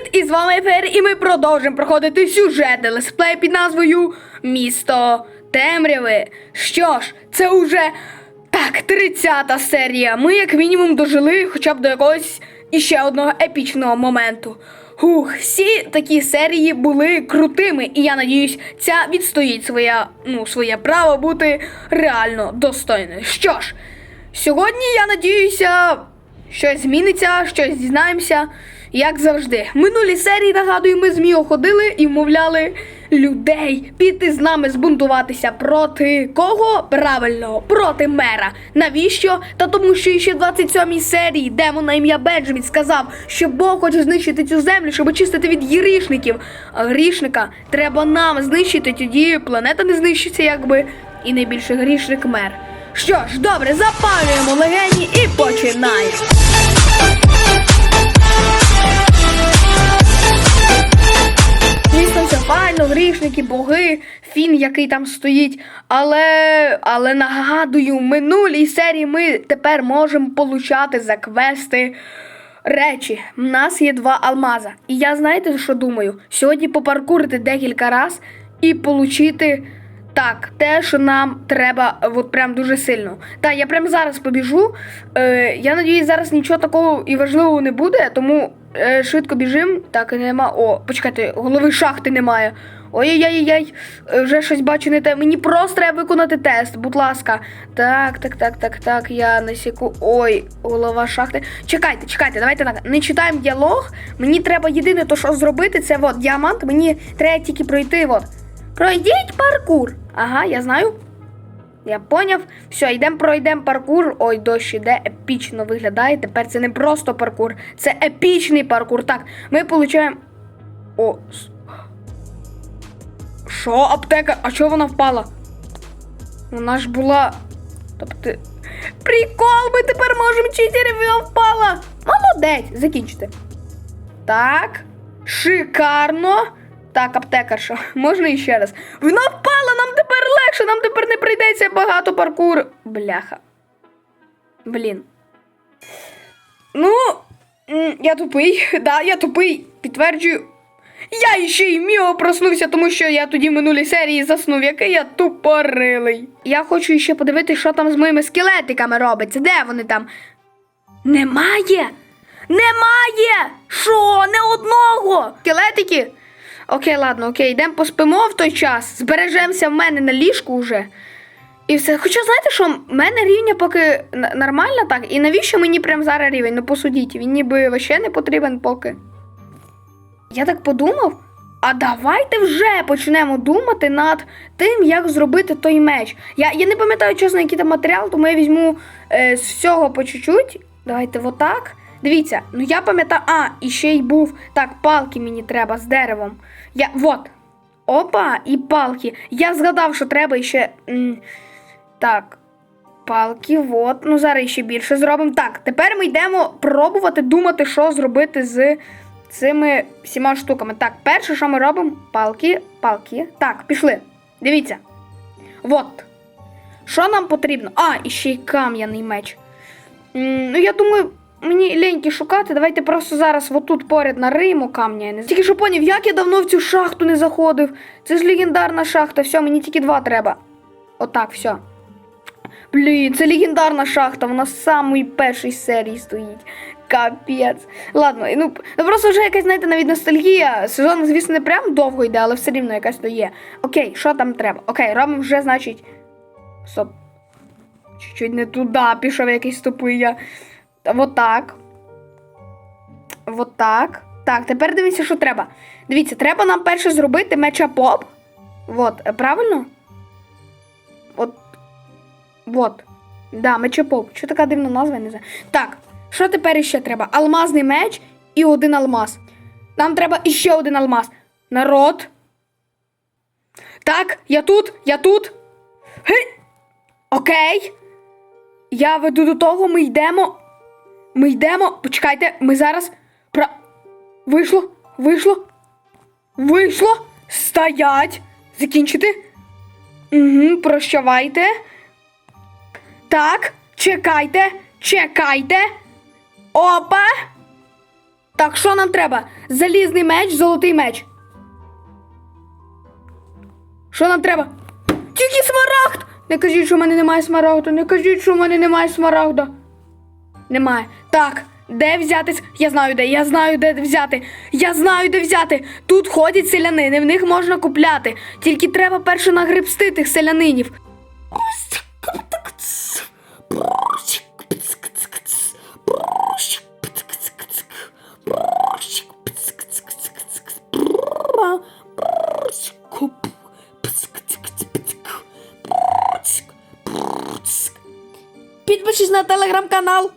Привіт! І з вами Ефер, і ми продовжимо проходити сюжети лесплей під назвою Місто Темряви. Що ж, це уже так, 30-та серія. Ми, як мінімум, дожили хоча б до якогось іще одного епічного моменту. Хух, всі такі серії були крутими, і я надіюсь, ця відстоїть своє, ну, своє право бути реально достойною. Що ж, сьогодні я надіюся, щось зміниться, щось дізнаємося, як завжди. Минулі серії, нагадую, ми з Міо ходили і вмовляли людей піти з нами збунтуватися проти кого? Правильно, проти мера. Навіщо? Та тому, що ще в 27-й серії демон на ім'я Бенджамін сказав, що Бог хоче знищити цю землю, щоб очистити від грішників. А грішника треба нам знищити, тоді планета не знищиться, якби, і найбільший грішник мер. Що ж, добре, запалюємо легені і починаємо. Звісно, все файно, грішники, боги, фін, який там стоїть. Але, але нагадую, в минулій серії ми тепер можемо получати за квести речі. У нас є два алмаза. І я знаєте, що думаю? Сьогодні попаркурити декілька раз і получити. Так, те, що нам треба, от прям дуже сильно. Так, я прямо зараз побіжу. Е, я надіюсь, зараз нічого такого і важливого не буде, тому е, швидко біжим. Так, нема. О, почекайте, голови шахти немає. Ой-ой-ой, е, вже щось бачу не те. Мені просто треба виконати тест, будь ласка. Так, так, так, так, так, я на секу. Ой, голова шахти. Чекайте, чекайте, давайте так. Не читаємо діалог. Мені треба єдине, то що зробити, це от діамант. Мені треба тільки пройти. от. Пройдіть паркур. Ага, я знаю. Я поняв. Все, йдемо пройдемо паркур. Ой, дощ іде, епічно виглядає. Тепер це не просто паркур, це епічний паркур. Так, ми получаємо. О. Що, аптека? А чого вона впала? Вона ж була. Тобто. Прикол, ми тепер можемо читерів, вона впала. Молодець, закінчите. Так. Шикарно. Так, аптекарша, можна іще раз. Вона впала, нам тепер легше, нам тепер не прийдеться багато паркур. Бляха. Блін. Ну, я тупий, да, я тупий. Підтверджую. Я іще й міо проснувся, тому що я тоді в минулій серії заснув, який я тупорилий. Я хочу ще подивитися, що там з моїми скелетиками робиться. Де вони там? Немає! Немає! Що? Не одного! Скелетики? Окей, ладно, окей, йдемо поспимо в той час. Збережемося в мене на ліжку вже. І все. Хоча знаєте, що в мене рівня поки нормально так. І навіщо мені прям зараз рівень? Ну посудіть, він ніби вообще не потрібен поки. Я так подумав. А давайте вже почнемо думати над тим, як зробити той меч. Я, я не пам'ятаю, чесно, який там матеріал, тому я візьму е, з всього по чуть-чуть. Давайте отак. Дивіться, ну я пам'ятаю, а, і ще й був. Так, палки мені треба з деревом. Я, вот. Опа, і палки. Я згадав, що треба ще. Так. Палки, от. Ну, зараз ще більше зробимо. Так, тепер ми йдемо пробувати думати, що зробити з цими всіма штуками. Так, перше, що ми робимо, палки, палки. Так, пішли. Дивіться. От. Що нам потрібно? А, і ще й кам'яний меч. Ну, я думаю, мені ліньки шукати. Давайте просто зараз отут поряд нариємо камня. Я не. Тільки що поняв, як я давно в цю шахту не заходив. Це ж легендарна шахта. Все, мені тільки два треба. Отак, все. Блін, це легендарна шахта, вона з самої першої серії стоїть. Капець. Ладно, ну ну, просто вже якась, знаєте, навіть ностальгія. Сезон, звісно, не прям довго йде, але все рівно якась то є. Окей, що там треба? Окей, робимо вже, значить. Стоп. Чуть-чуть не туди пішов якийсь тупий я. Вот так. Вот так. Так, тепер дивіться, що треба. Дивіться, треба нам перше зробити меча поп. Вот, е, правильно? От. Вот. Да, мечопоп. Що така дивна назва, я не знаю. Так, що тепер іще треба? Алмазний меч і один алмаз. Нам треба іще один алмаз. Народ. Так, я тут, я тут. Гей. Окей. Я веду до того, ми йдемо. Ми йдемо. Почекайте, ми зараз. Про... Вийшло, вийшло. Вийшло. Стоять. Закінчити. Угу, прощавайте. Так, чекайте, чекайте. Опа. Так, що нам треба? Залізний меч, золотий меч. Що нам треба? Тільки смарагд! Не кажіть, що в мене немає смарагду. Не кажіть, що в мене немає смарагда. Немає. Так, де взяти? с- Я знаю де, я знаю, де взяти. Я знаю, де взяти. Тут ходять селянини, в них можна купляти. Тільки треба перше нагребсти тих селянинів. Підпишись на телеграм-канал.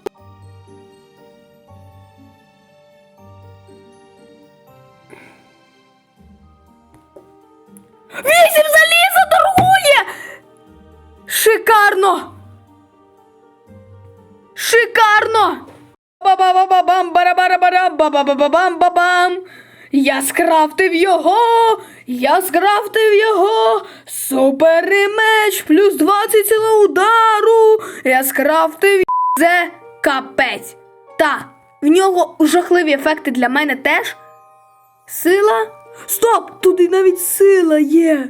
Барабарабарам, ба-ба-ба-ба-бам, ба-бам. Я скрафтив його! Я скрафтив його! Супер меч, плюс 20 сила удару! Я скрафтив це капець. Та, в нього жахливі ефекти для мене теж. Сила? Стоп! Туди навіть сила є.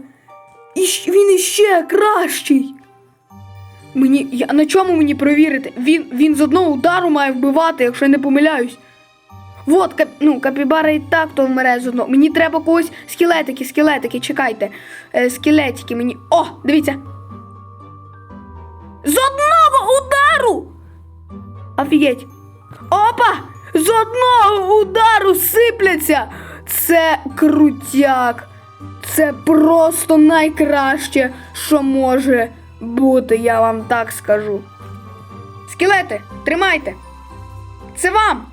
І він іще кращий. Мені. Я, на чому мені провірити? Він, він з одного удару має вбивати, якщо я не помиляюсь. Вот, кап, ну, капібара і так то вмре з. Мені треба когось скелетики, скелетики, чекайте. Е, скелетики мені. О, дивіться. З одного удару! Офігеть. Опа! З одного удару сипляться! Це крутяк. Це просто найкраще, що може бути, я вам так скажу. Скелети, тримайте. Це вам.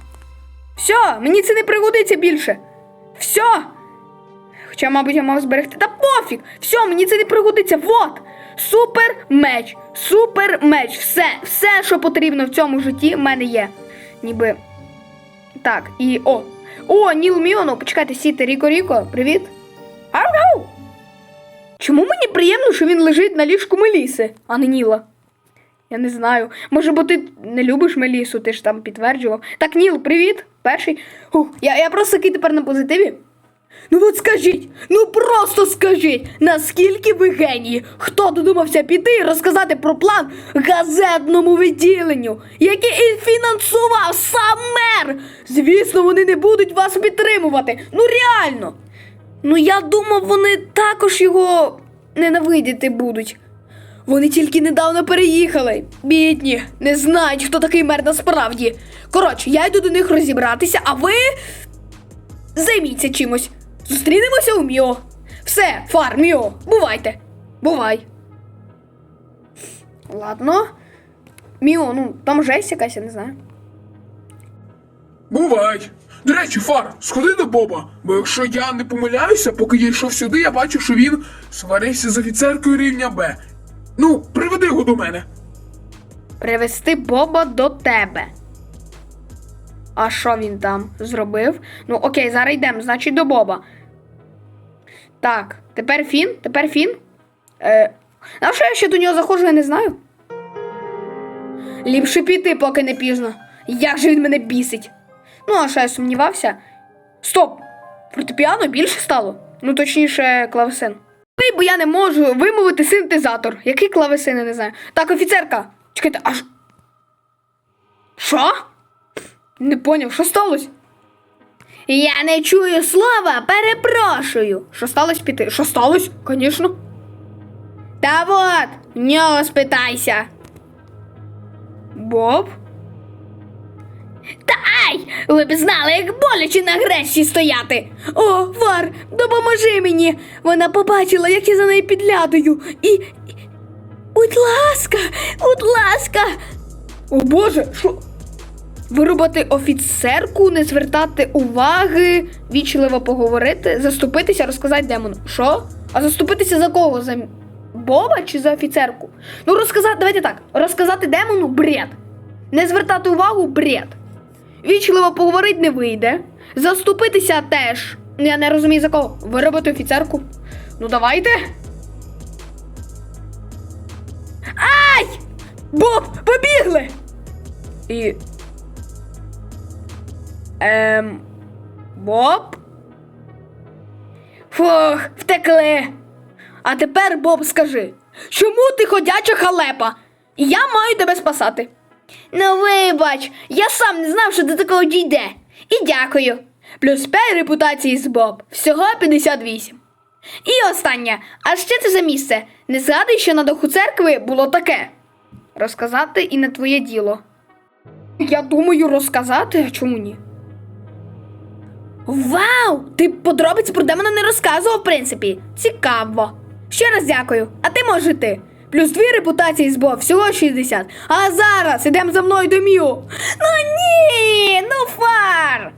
Все, мені це не пригодиться більше. Все. Хоча, мабуть, я мав зберегти. Та пофіг! Все, мені це не пригодиться. Вот! Супер меч! Супер меч! Все, все, що потрібно в цьому житті, в мене є. Ніби. Так, і о. О, Ніл Міоно, почекайте, сіти, Ріко Ріко, привіт. Ау-ау! Чому мені приємно, що він лежить на ліжку Меліси, а не Ніла? Я не знаю. Може, бо ти не любиш Мелісу, ти ж там підтверджував. Так, Ніл, привіт. Перший. Ух, я, я просто такий тепер на позитиві. Ну от скажіть, ну просто скажіть, наскільки ви генії? Хто додумався піти і розказати про план газетному відділенню, який і фінансував сам мер? Звісно, вони не будуть вас підтримувати. Ну реально. Ну я думав, вони також його ненавидіти будуть. Вони тільки недавно переїхали. Бідні, не знають, хто такий мер насправді. Коротше, я йду до них розібратися, а ви займіться чимось. Зустрінемося у Міо. Все, фар, Міо, бувайте. Бувай. Ладно. Міо, ну там жесть якась, я не знаю. Бувай. До речі, Фар, сходи до Боба, бо якщо я не помиляюся, поки я йшов сюди, я бачу, що він сварився з офіцеркою рівня Б. Ну, приведи його до мене. Привести Боба до тебе. А що він там зробив? Ну, окей, зараз йдемо, значить, до Боба. Так, тепер Фін, тепер Фін. Е, на що я ще до нього заходжу, я не знаю. Ліпше піти, поки не пізно. Як же він мене бісить. Ну, а що я сумнівався. Стоп! Фортепіано більше стало. Ну, точніше, клавесин. Ой, Бо я не можу вимовити синтезатор. Який клавесин, не знаю. Так, офіцерка. Чекайте, аж. Що? Не поняв, що сталося? Я не чую слова, перепрошую. Що сталося піти? Що сталося? Звісно. Та от, в нього спитайся. Боб? Та ай! Ви б знали, як боляче на гречці стояти. О, Вар, допоможи мені. Вона побачила, як я за нею підглядаю. І. Будь ласка, будь ласка. О Боже, що? Вирубати офіцерку, не звертати уваги, вічливо поговорити, заступитися, розказати демону. Що? А заступитися за кого? За Боба чи за офіцерку? Ну, розказати, давайте так. Розказати демону бред. Не звертати увагу бред. Вічливо поговорити не вийде. Заступитися теж. Я не розумію за кого. Виробити офіцерку. Ну давайте. Ай! Боб, побігли! І. Ем. Боб? Фух, втекли. А тепер, Боб, скажи, чому ти ходяча халепа? І я маю тебе спасати. Ну, вибач, я сам не знав, що до такого дійде. І дякую. Плюс 5 репутації з Боб. Всього 58. І останнє. А ще це за місце. Не згадуй, що на даху церкви було таке. Розказати і не твоє діло. Я думаю, розказати, а чому ні? Вау! Ти подробиці про демона не розказував, в принципі. Цікаво. Ще раз дякую. А ти можеш йти. Плюс дві репутації з Боб, всього 60. А зараз ідемо за мною до Міу. Ну ні! Ну фар!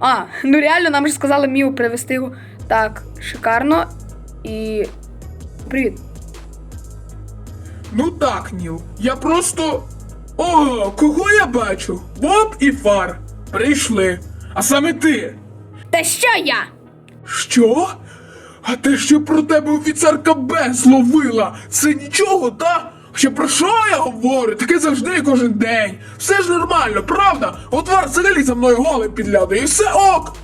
А, ну реально нам же сказали Міу привезти його. Так, шикарно. І. Привіт. Ну так, Ніл. Я просто. О, кого я бачу? Боб і Фар. Прийшли. А саме ти. Та що я? Що? А те, що про тебе офіцерка Б зловила, це нічого, та? Ще про що я говорю? Таке завжди кожен день. Все ж нормально, правда? От Фар взагалі за мною голим підглядає, і все ок.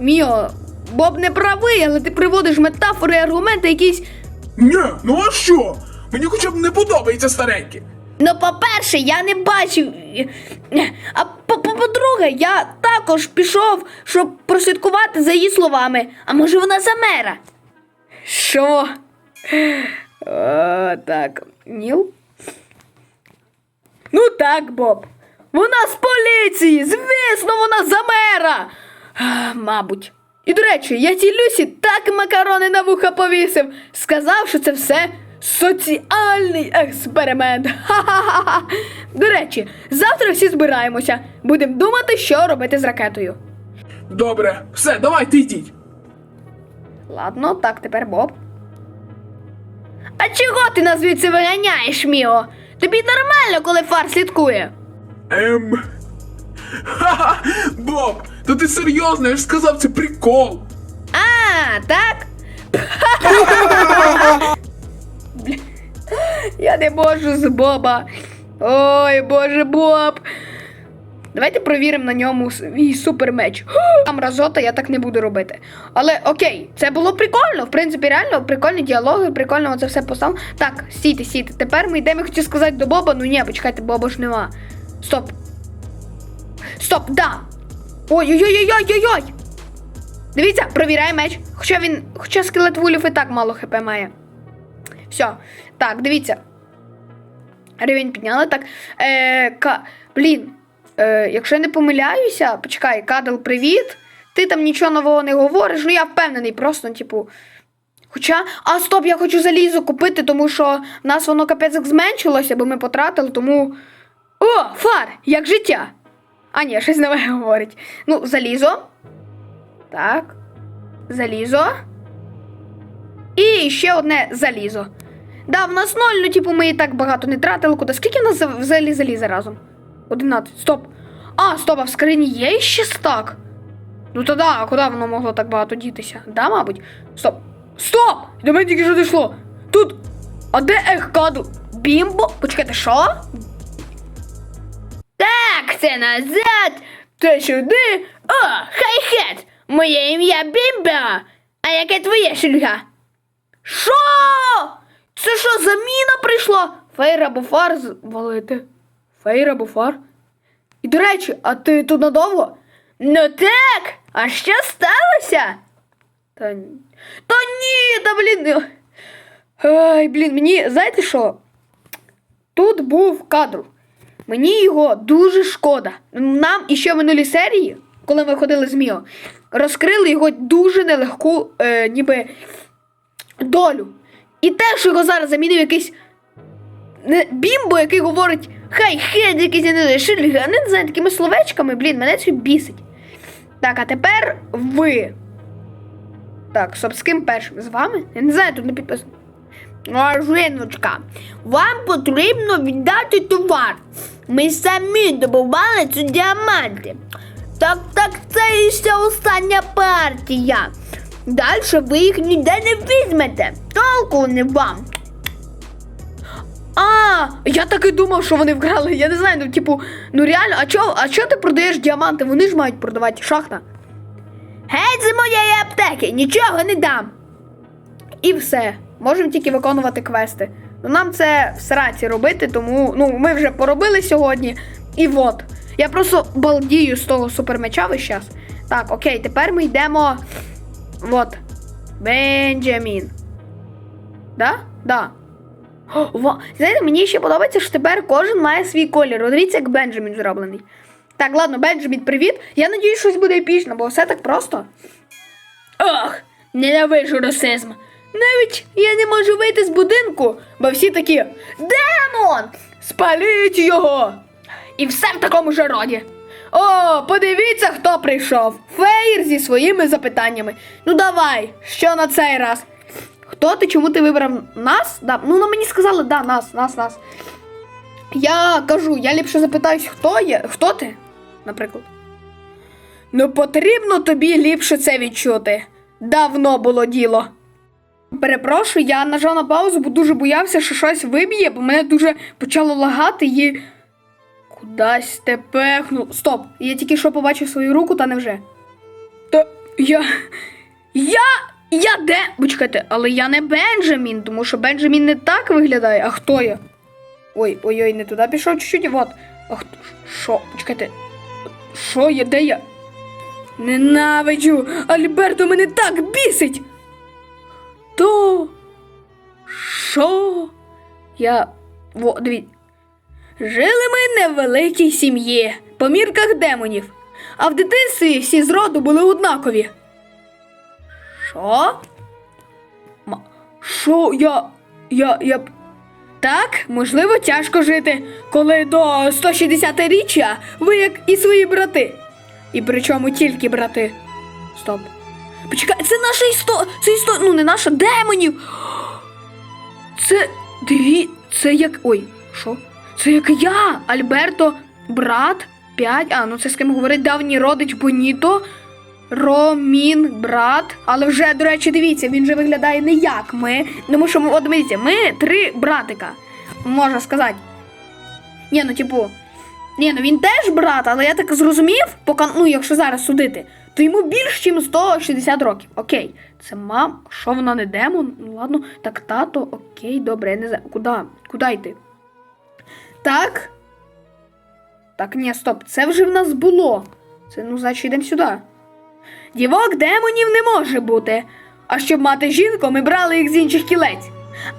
Міо, Боб не правий, але ти приводиш метафори і аргументи якісь. Ні, ну а що? Мені хоча б не подобається стареньке. Ну, по-перше, я не бачив. А по- по- по-друге, я також пішов, щоб прослідкувати за її словами. А може вона за мера? Що? О, так, Ніл? Ну так, Боб. Вона з поліції! Звісно, вона за мера. А, Мабуть. І до речі, я цій Люсі так макарони на вуха повісив, сказав, що це все соціальний експеримент. Ха-ха-ха. До речі, завтра всі збираємося. Будемо думати, що робити з ракетою. Добре, все, давайте йдіть. Ладно, так тепер Боб. А чого ти нас звідси виганяєш, Міо? Тобі нормально, коли фар слідкує. Ем. Ха-ха, Боб, та ти серйозно, я ж сказав, це прикол. А, так? Я не можу з Боба. Ой, боже, Боб. Давайте провіримо на ньому свій супермеч. Там разота я так не буду робити. Але окей, це було прикольно. В принципі, реально прикольні діалоги, прикольно це все постав. Так, стійте, стійте. Тепер ми йдемо, я хотів сказати до Боба. Ну ні, почекайте, Боба ж нема. Стоп. Стоп, да. Ой-ой-ой-ой-ой-ой! Дивіться, провіряє меч. Хоча він. Хоча скелет вулів і так мало хп має. Все. Так, дивіться. Рівень підняли. Так. Е, ка... Блін. Е, якщо я не помиляюся, почекай, Кадл, привіт. Ти там нічого нового не говориш. Ну я впевнений, просто, типу. Хоча. А, стоп, я хочу залізо купити, тому що в нас воно капець зменшилося, бо ми потратили, тому. О, фар! Як життя! А, ні, щось нове говорить. Ну, залізо. Так. Залізо. І ще одне залізо. Да, в нас ноль, ну типу ми і так багато не тратили. Куди? Скільки в нас за- взагалі заліза разом? 11. Стоп. А, стоп, а в скрині є ще стак? Ну то да, а куди воно могло так багато дітися? Да, мабуть? Стоп. Стоп! До мене тільки що дійшло. Тут. А де ехкаду? Бімбо? Почекайте, що? Так, це назад. Це сюди. О, хай-хет! Моє ім'я Бімба. А яке твоє шульга? Що? Це що, заміна прийшла? Фейр або фар звалити. Фейр або фар. І до речі, а ти тут надовго? Ну так, а що сталося? Та, ні. та ні, та блін. Ай, блін, мені, знаєте що? Тут був кадр. Мені його дуже шкода. Нам іще в минулій серії, коли ми ходили з Міо, розкрили його дуже нелегку, е, ніби долю. І те, що його зараз замінив якийсь бімбо, який говорить хай хед, якийсь я не знаю, шильга, не знаю, такими словечками, блін, мене це бісить. Так, а тепер ви. Так, стоп, з ким першим? З вами? Я не знаю, тут не підписано. А, вам потрібно віддати товар. Ми самі добували ці діаманти. Так, так, це іще остання партія. Далі ви їх ніде не візьмете. Толку не вам. А, я так і думав, що вони вкрали. Я не знаю, ну типу, ну реально, а чо, а чо ти продаєш діаманти? Вони ж мають продавати шахта. Геть з моєї аптеки, нічого не дам. І все. Можемо тільки виконувати квести. Ну нам це в сраці робити, тому ну, ми вже поробили сьогодні. І от. Я просто балдію з того супермеча весь час. Так, окей, тепер ми йдемо. От. Бенджамін. Да? Да. О, Знаєте, мені ще подобається, що тепер кожен має свій колір. Дивіться, як Бенджамін зроблений. Так, ладно, Бенджамін, привіт. Я надіюсь, щось буде епічно, бо все так просто. Ох, ненавижу расизм. Навіть я не можу вийти з будинку, бо всі такі Демон! Спаліть його! І все в такому ж роді. О, подивіться, хто прийшов. Феєр зі своїми запитаннями. Ну давай, що на цей раз? Хто ти? Чому ти вибрав нас? Да. Ну, ну мені сказали, да, нас, нас, нас. Я кажу, я ліпше запитаюсь, хто є, хто ти, наприклад. Ну, потрібно тобі ліпше це відчути. Давно було діло. Перепрошую, я нажав на паузу, бо дуже боявся, що щось виб'є, бо мене дуже почало лагати і. Кудась те пехну. Стоп! Я тільки що побачив свою руку, та невже. Та я. Я. Я де? Почекайте, але я не Бенджамін, тому що Бенджамін не так виглядає. А хто я? Ой, ой, ой, не туди пішов чуть-чуть, вот. А хто? Що? Почекайте. Що я? Де я? Ненавиджу! Альберто мене так бісить! То. Що? Я. Во, дивіться. Жили ми не в великій сім'ї, по мірках демонів, а в дитинстві всі з роду були однакові. Що? Що я. Я. я. Так, можливо, тяжко жити, коли до 160-річчя ви як і свої брати. І причому тільки брати. Стоп. Почекай, це наша історія. Це історія. Ну, не наша демонів. Це. Диві. Це як. Ой, що? Це як я, Альберто, брат 5. А, ну це з ким говорить давній родич Боніто. Ромін, брат. Але вже, до речі, дивіться, він же виглядає не як ми. Тому що ми, от дивіться, ми три братика. Можна сказати. Ні, ну типу. Ні, ну він теж брат, але я так зрозумів, поки, ну, якщо зараз судити, то йому більш ніж 160 років. Окей. Це мам, що вона не демон? Ну ладно, так тато, окей, добре, я не знаю. Куди? Куди йти? Так. Так, ні, стоп, це вже в нас було. Це, ну, значить, йдемо сюди. Дівок демонів не може бути. А щоб мати жінку, ми брали їх з інших кілець.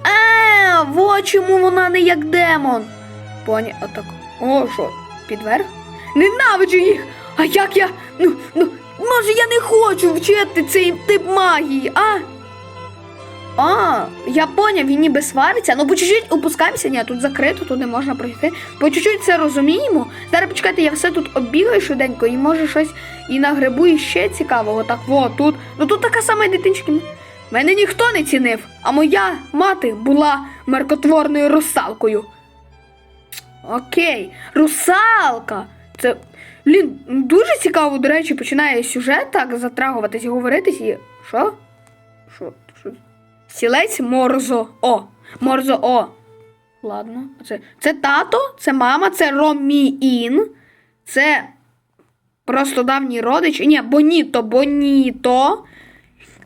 А, во чому вона не як демон. Поні, отак. О, що, підверх? Ненавиджу їх! А як я. Ну, ну, може, я не хочу вчити цей тип магії, а? А, я поняв, він ніби свариться. Ну, по чуть-чуть опускаємося. Ні, тут закрито, тут не можна пройти. По чуть-чуть це розуміємо. Зараз почекайте, я все тут оббігаю швиденько і може щось і на грибу і ще цікавого. Так, во, тут. Ну тут така сама дитинчика. Мене ніхто не цінив, а моя мати була меркотворною русалкою. Окей, русалка. Це. Блін, дуже цікаво, до речі, починає сюжет так затрагуватись і говоритись і. Що? Що? Що? Сілець Морзо О. Морзо О. Ладно. Це, це тато, це мама, це Роміін. Це просто давній родич. Ні, Боніто, Боніто.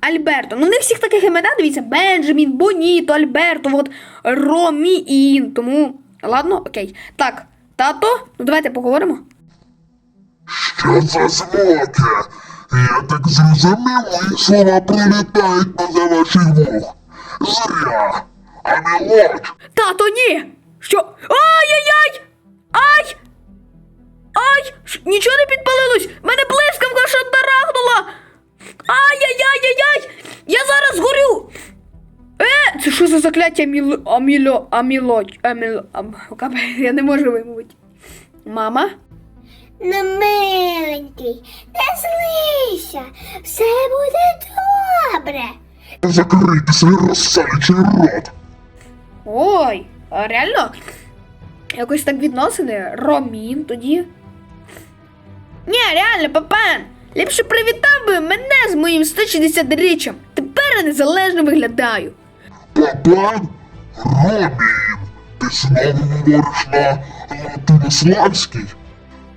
Альберто. Ну, не всіх таких імен, дивіться, Бенджамін, Боніто, Альберто, от Роміін. Тому, ладно, окей. Так, тато, ну давайте поговоримо. Що за звуки? Я так зрозумів, мої слова прилітають поза ваших вух. Зря. А не лоч. Тато, ні! Що? Ай-яй-яй! Ай! Ай! Ш- Нічого не підпалилось! Мене блискавка що тарахнула! Ай-яй-яй-яй-яй! Я зараз горю! Е, це що за закляття міло... аміло... аміло... аміло... ам... капе, Я не можу вимовити. Мама? Ну, миленький, не злися, все буде добре. Закрийте свій розсалючий рот. Ой, а реально? Якось так відносини. Ромін тоді. Ні, реально, папан. Ліпше привітав би мене з моїм 160-річчям. Тепер я незалежно виглядаю. Папан? Ромін. Ти знову говориш на латинославській?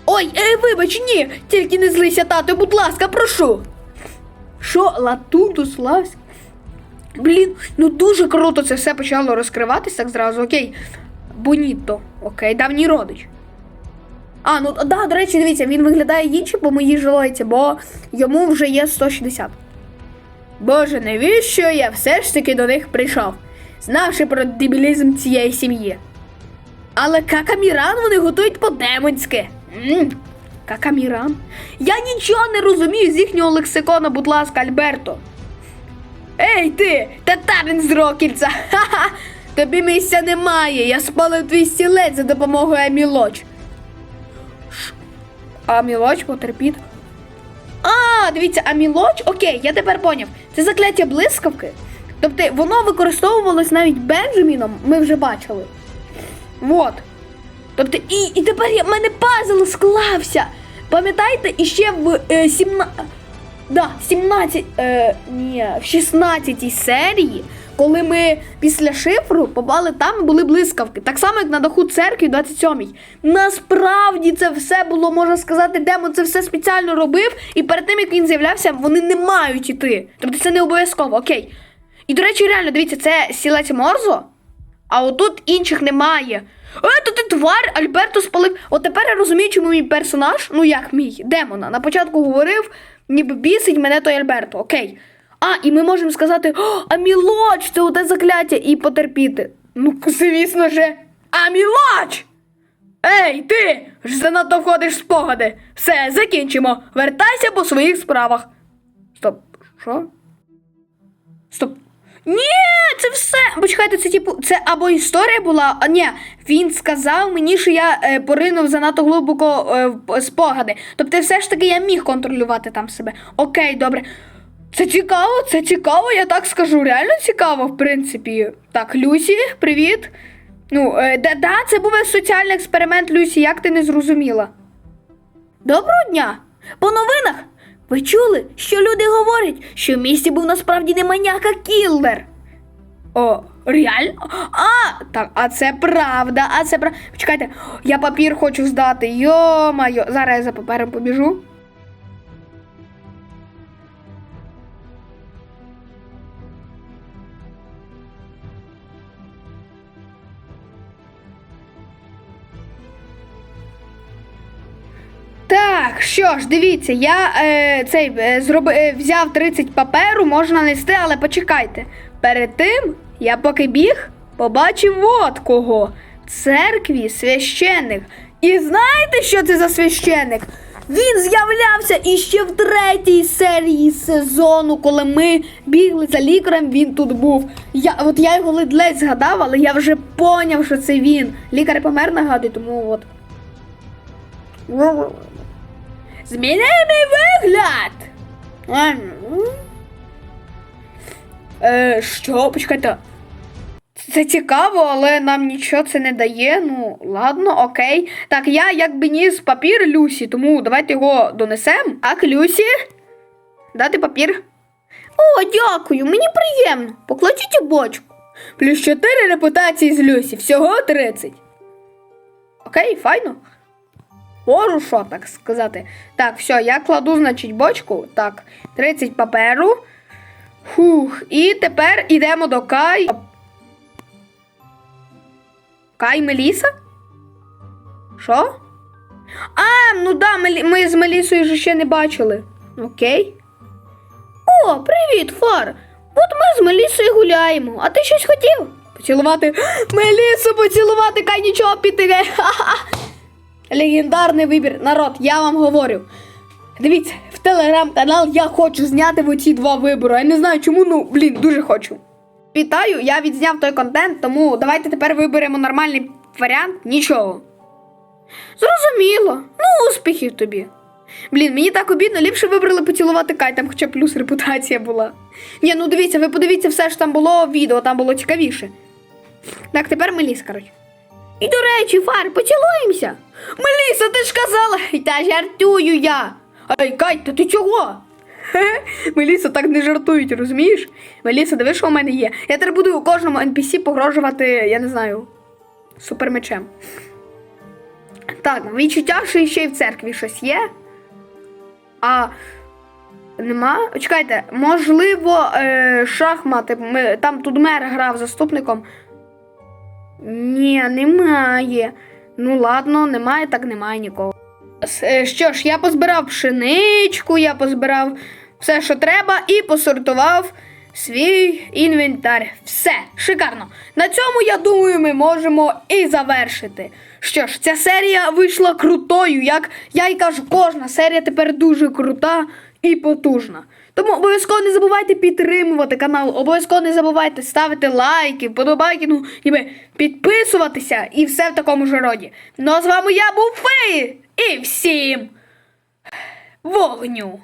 Ой, е, вибач, ні, тільки не злися, тато, будь ласка, прошу. Що, Латутус Лавсь? Блін, ну дуже круто це все почало розкриватися так зразу. Окей. Боніто. Окей, давній родич. А, ну да, до речі, дивіться, він виглядає інше по моїй жилойці, бо йому вже є 160. Боже, навіщо я все ж таки до них прийшов, знавши про дебілізм цієї сім'ї. Але какаміран вони готують по-демонськи. М, Какаміран? Я нічого не розумію з їхнього лексикона, будь ласка, Альберто. Ей ти, татарин з Рокільця! Ха-ха! Тобі місця немає. Я спалив твій стілець за допомогою Амілоч. Амілоч, потерпіть. А, дивіться, Амілоч, окей, я тепер поняв. Це закляття блискавки. Тобто воно використовувалось навіть Бенджаміном, ми вже бачили. Вот. Тобто, і, і тепер я, в мене пазл склався. Пам'ятаєте, іще в е, 17. Да, 17, е, ні, в 16 серії, коли ми після шифру попали там, були блискавки. Так само, як на даху церкви 27-й. Насправді це все було, можна сказати, Демон це все спеціально робив, і перед тим, як він з'являвся, вони не мають іти. Тобто це не обов'язково, окей. І, до речі, реально, дивіться, це сілець Морзо, а отут інших немає. Е, то ти твар, Альберто спалив. От тепер я розумію, чому мій персонаж, ну як мій демона, на початку говорив, ніби бісить мене той Альберто. Окей. А, і ми можемо сказати, «О, Амілоч, це оте закляття, і потерпіти. Ну, звісно же, Амілоч! Ей, ти! Ж занадто входиш в спогади. Все, закінчимо. Вертайся по своїх справах. Стоп, що? Стоп. Ні, це все. Почекайте, це типу, це або історія була. А ні, він сказав мені, що я е, поринув занадто глибоко е, спогади. Тобто, все ж таки я міг контролювати там себе. Окей, добре. Це цікаво, це цікаво, я так скажу. Реально цікаво, в принципі. Так, Люсі, привіт. Ну, е, да, да, це був соціальний експеримент, Люсі, як ти не зрозуміла. Доброго дня! По новинах! Ви чули, що люди говорять, що в місті був насправді не маняка кіллер? О, реально? А, так, а це правда, а це правда. Чекайте, я папір хочу здати. Йо-майо, зараз я за папером побіжу. Так, що ж, дивіться, я е, цей е, зроби, е, взяв 30 паперу, можна нести, але почекайте. Перед тим, я поки біг, побачив от кого. Церкві священник. І знаєте, що це за священник? Він з'являвся іще в третій серії сезону, коли ми бігли за лікарем, він тут був. Я, от я його ледь згадав, але я вже поняв, що це він. Лікар помер, нагадую, тому от. Змінений вигляд. А, ну. Е, що? Почекайте. Це цікаво, але нам нічого це не дає. Ну, ладно, окей. Так, я якби ніс папір Люсі, тому давайте його донесемо. Так, Люсі. Дати папір. О, дякую, мені приємно. Покладіть у бочку. Плюс 4 репутації з Люсі, всього 30. Окей, файно. Хорошо, так сказати. Так, все, я кладу, значить, бочку. Так, 30 паперу. Фух. І тепер йдемо до Кай. Кай Меліса? Що? А, ну да, ми з Мелісою ж ще не бачили. Окей. О, привіт, Фар. От ми з Мелісою гуляємо. А ти щось хотів? Поцілувати. Мелісу поцілувати, Кай нічого піти. Легендарний вибір. Народ, я вам говорю. Дивіться, в телеграм-канал я хочу зняти в оці два вибори. Я не знаю чому, ну блін, дуже хочу. Вітаю, я відзняв той контент, тому давайте тепер виберемо нормальний варіант. Нічого. Зрозуміло. Ну, успіхів тобі. Блін, мені так обідно, ліпше вибрали поцілувати Кай, там хоча б плюс репутація була. Ні, ну дивіться, ви подивіться, все ж там було відео, там було цікавіше. Так, тепер Меліс, коротше. І до речі, Фар, поцілуємося. Меліса, ти ж казала, «Ай, та жартую я. Ай, Кать, та ти чого? Хе, Меліса так не жартують, розумієш? Меліса, диви, що у мене є. Я тепер буду кожному NPC погрожувати, я не знаю, супермечем. Так, відчуття, що ще й в церкві щось є. А. Нема? Чекайте, можливо, е, шахмати. Ми, там тут мер грав заступником. Ні, немає. Ну ладно, немає, так немає нікого. Е, Що ж, я позбирав пшеничку, я позбирав все, що треба, і посортував свій інвентар. Все, шикарно. На цьому, я думаю, ми можемо і завершити. Що ж, ця серія вийшла крутою, як я й кажу, кожна серія тепер дуже крута і потужна. Тому обов'язково не забувайте підтримувати канал, обов'язково не забувайте ставити лайки, вподобайки, ну, ніби підписуватися і все в такому ж роді. Ну а з вами я був Феї і всім вогню!